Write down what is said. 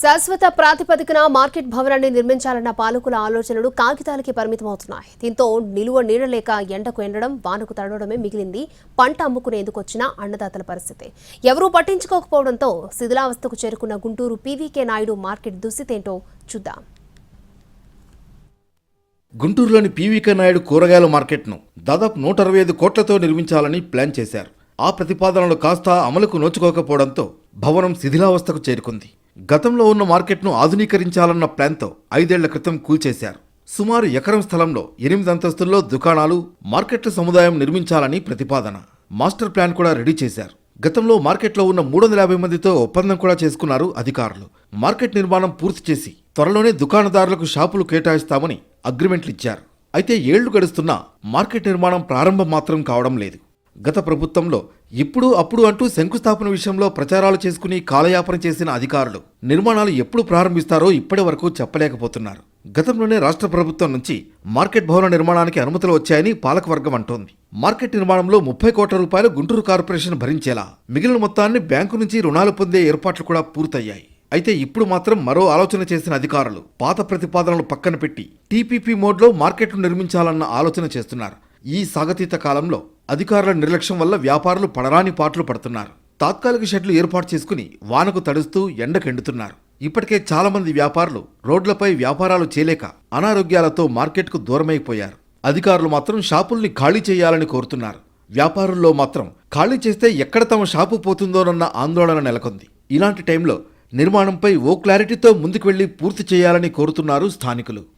శాశ్వత ప్రాతిపదికన మార్కెట్ భవనాన్ని నిర్మించాలన్న పాలకుల ఆలోచనలు కాగితాలకి పరిమితమవుతున్నాయి. దీంతో నిలువ నీడలేక ఎండకు ఎండడం వానకు తడవడమే మిగిలింది. పంట అమ్ముకునేందుకు వచ్చిన అన్నదాతల పరిస్థితి. ఎవరూ పట్టించుకోకపోవడంతో శిథిలావస్థకు చేరుకున్న గుంటూరు పీవీకే నాయుడు మార్కెట్ దుస్థితేంటో చూద్దాం. గుంటూరులోని పీవీకే నాయుడు కూరగాయల మార్కెట్ను దాదాపు నూట అరవై ఐదు కోట్లతో నిర్మించాలని ప్లాన్ చేశారు. ఆ ప్రతిపాదనలు కాస్త అమలుకు నోచుకోకపోవడంతో భవనం శిథిలావస్థకు చేరుకుంది. గతంలో ఉన్న మార్కెట్ను ఆధునీకరించాలన్న ప్లాన్తో ఐదేళ్ళ క్రితం కూల్చేశారు. సుమారు ఎకరం స్థలంలో ఎనిమిది అంతస్తుల్లో దుకాణాలు మార్కెట్ల సముదాయం నిర్మించాలని ప్రతిపాదన. మాస్టర్ ప్లాన్ కూడా రెడీ చేశారు. గతంలో మార్కెట్లో ఉన్న మూడు వందల యాభై మందితో ఒప్పందం కూడా చేసుకున్నారు అధికారులు. మార్కెట్ నిర్మాణం పూర్తి చేసి త్వరలోనే దుకాణదారులకు షాపులు కేటాయిస్తామని అగ్రిమెంట్లు ఇచ్చారు. అయితే ఏళ్ళు గడుస్తున్నా మార్కెట్ నిర్మాణం ప్రారంభం మాత్రం కావడం లేదు. గత ప్రభుత్వంలో ఇప్పుడు అప్పుడు అంటూ శంకుస్థాపన విషయంలో ప్రచారాలు చేసుకుని కాలయాపన చేసిన అధికారులు నిర్మాణాలు ఎప్పుడు ప్రారంభిస్తారో ఇప్పటి వరకు చెప్పలేకపోతున్నారు. గతంలోనే రాష్ట్ర ప్రభుత్వం నుంచి మార్కెట్ భవన నిర్మాణానికి అనుమతులు వచ్చాయని పాలకవర్గం అంటోంది. మార్కెట్ నిర్మాణంలో ముప్పై కోట్ల రూపాయలు గుంటూరు కార్పొరేషన్ భరించేలా మిగిలిన మొత్తాన్ని బ్యాంకు నుంచి రుణాలు పొందే ఏర్పాట్లు కూడా పూర్తయ్యాయి. అయితే ఇప్పుడు మాత్రం మరో ఆలోచన చేసిన అధికారులు పాత ప్రతిపాదనలు పక్కన పెట్టి టీపీపీ మోడ్లో మార్కెట్లు నిర్మించాలన్న ఆలోచన చేస్తున్నారు. ఈ సాగతీత కాలంలో అధికారుల నిర్లక్ష్యం వల్ల వ్యాపారులు పడరాని పాటలు పడుతున్నారు. తాత్కాలిక షెడ్లు ఏర్పాటు చేసుకుని వానకు తడుస్తూ ఎండకెండుతున్నారు. ఇప్పటికే చాలామంది వ్యాపారులు రోడ్లపై వ్యాపారాలు చేయలేక అనారోగ్యాలతో మార్కెట్కు దూరమైపోయారు. అధికారులు మాత్రం షాపుల్ని ఖాళీ చేయాలని కోరుతున్నారు. వ్యాపారుల్లో మాత్రం ఖాళీ చేస్తే ఎక్కడ తమ షాపు పోతుందోనన్న ఆందోళన నెలకొంది. ఇలాంటి టైంలో నిర్మాణంపై ఓ క్లారిటీతో ముందుకు వెళ్ళి పూర్తి చేయాలని కోరుతున్నారు స్థానికులు.